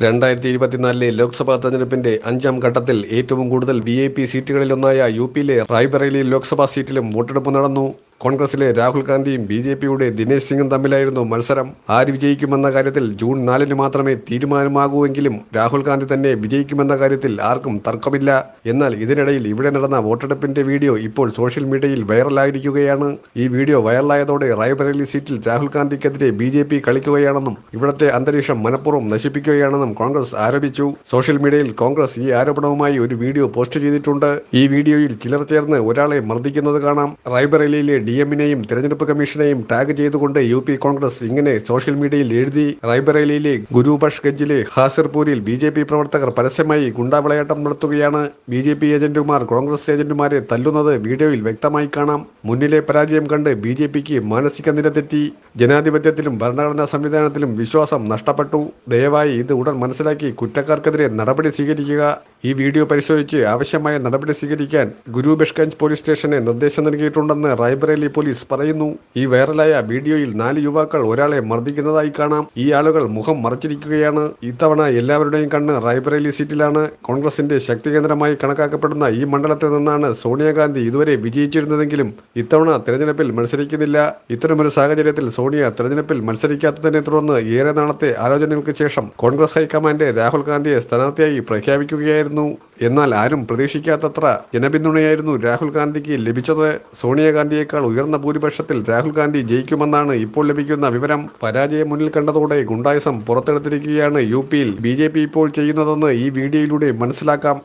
രണ്ടായിരത്തി ഇരുപത്തിനാലിലെ ലോക്സഭാ തെരഞ്ഞെടുപ്പിന്റെ അഞ്ചാം ഘട്ടത്തിൽ ഏറ്റവും കൂടുതൽ വി ഐ പി സീറ്റുകളിലൊന്നായ യു പിയിലെ റായ്ബറേലി ലോക്സഭാ സീറ്റിലും വോട്ടെടുപ്പ് നടന്നു. കോൺഗ്രസിലെ രാഹുൽ ഗാന്ധിയും ബി ജെ പിയുടെ ദിനേശ് സിംഗും തമ്മിലായിരുന്നു മത്സരം. ആര് വിജയിക്കുമെന്ന കാര്യത്തിൽ ജൂൺ നാലിന് മാത്രമേ തീരുമാനമാകൂവെങ്കിലും രാഹുൽ ഗാന്ധി തന്നെ വിജയിക്കുമെന്ന കാര്യത്തിൽ ആർക്കും തർക്കമില്ല. എന്നാൽ ഇതിനിടയിൽ ഇവിടെ നടന്ന വോട്ടെടുപ്പിന്റെ വീഡിയോ ഇപ്പോൾ സോഷ്യൽ മീഡിയയിൽ വൈറലായിരിക്കുകയാണ്. ഈ വീഡിയോ വൈറലായതോടെ റായ്ബറേലി സീറ്റിൽ രാഹുൽ ഗാന്ധിക്കെതിരെ ബി ജെ പി കളിക്കുകയാണെന്നും ഇവിടത്തെ അന്തരീക്ഷം മനഃപൂർവം നശിപ്പിക്കുകയാണെന്നും കോൺഗ്രസ് ആരോപിച്ചു. സോഷ്യൽ മീഡിയയിൽ കോൺഗ്രസ് ഈ ആരോപണവുമായി ഒരു വീഡിയോ പോസ്റ്റ് ചെയ്തിട്ടുണ്ട്. ഈ വീഡിയോയിൽ ചിലർ ചേർന്ന് ഒരാളെ മർദ്ദിക്കുന്നത് കാണാം. റായ്ബറേലിയിലെ ഡി എമ്മിനെയും തെരഞ്ഞെടുപ്പ് കമ്മീഷനെയും ടാഗ് ചെയ്തുകൊണ്ട് യു പി കോൺഗ്രസ് ഇങ്ങനെ സോഷ്യൽ മീഡിയയിൽ എഴുതി റായ്ബറേലിയിലെ ഗുരുബഷ് ഗഞ്ചിലെ ഹാസിർപൂരിൽ ബി ജെ പി പ്രവർത്തകർ പരസ്യമായി ഗുണ്ടാവിളയാട്ടം നടത്തുകയാണ്. ബി ജെ പി ഏജന്റുമാർ കോൺഗ്രസ് ഏജന്റുമാരെ തല്ലുന്നത് വീഡിയോയിൽ വ്യക്തമായി കാണാം. മുന്നിലെ പരാജയം കണ്ട് ബി ജെ പിക്ക് മാനസിക നില തെറ്റി ജനാധിപത്യത്തിലും ഭരണഘടനാ സംവിധാനത്തിലും വിശ്വാസം നഷ്ടപ്പെട്ടു. ദയവായി ഇത് ഉടൻ മനസ്സിലാക്കി കുറ്റക്കാർക്കെതിരെ നടപടി സ്വീകരിക്കുക. ഈ വീഡിയോ പരിശോധിച്ച് ആവശ്യമായ നടപടി സ്വീകരിക്കാൻ ഗുരു ബെഷ്കഞ്ച് പോലീസ് സ്റ്റേഷനെ നിർദ്ദേശം നൽകിയിട്ടുണ്ടെന്ന് റായ്ബറേലി പോലീസ് പറയുന്നു ഈ വൈറലായ വീഡിയോയിൽ നാല് യുവാക്കൾ ഒരാളെ മർദ്ദിക്കുന്നതായി കാണാം. ഈ ആളുകൾ മുഖം മറച്ചിരിക്കുകയാണ്. ഇത്തവണ എല്ലാവരുടെയും കണ്ണ് റായ്ബറേലി സീറ്റിലാണ്. കോൺഗ്രസിന്റെ ശക്തി കേന്ദ്രമായി കണക്കാക്കപ്പെടുന്ന ഈ മണ്ഡലത്തിൽ നിന്നാണ് സോണിയാഗാന്ധി ഇതുവരെ വിജയിച്ചിരുന്നതെങ്കിലും ഇത്തവണ തെരഞ്ഞെടുപ്പിൽ മത്സരിക്കുന്നില്ല. ഇത്തരമൊരു സാഹചര്യത്തിൽ സോണിയ തെരഞ്ഞെടുപ്പിൽ മത്സരിക്കാത്തതിനെ തുടർന്ന് ഏറെ നാളത്തെ ആലോചനകൾക്ക് ശേഷം കോൺഗ്രസ് ഹൈക്കമാൻഡ് രാഹുൽ ഗാന്ധിയെ സ്ഥാനാർത്ഥിയായി പ്രഖ്യാപിക്കുകയായിരുന്നു. എന്നാൽ ആരും പ്രതീക്ഷിക്കാത്തത്ര ജനപിന്തുണയായിരുന്നു രാഹുൽ ഗാന്ധിക്ക് ലഭിച്ചത്. സോണിയാഗാന്ധിയേക്കാൾ ഉയർന്ന ഭൂരിപക്ഷത്തിൽ രാഹുൽ ഗാന്ധി ജയിക്കുമെന്നാണ് ഇപ്പോൾ ലഭിക്കുന്ന വിവരം. പരാജയം മുന്നിൽ കണ്ടതോടെ ഗുണ്ടായസം പുറത്തെടുത്തിരിക്കുകയാണ് യു പിയിൽ. ബി ഇപ്പോൾ ചെയ്യുന്നതെന്ന് ഈ വീഡിയോയിലൂടെ മനസ്സിലാക്കാം.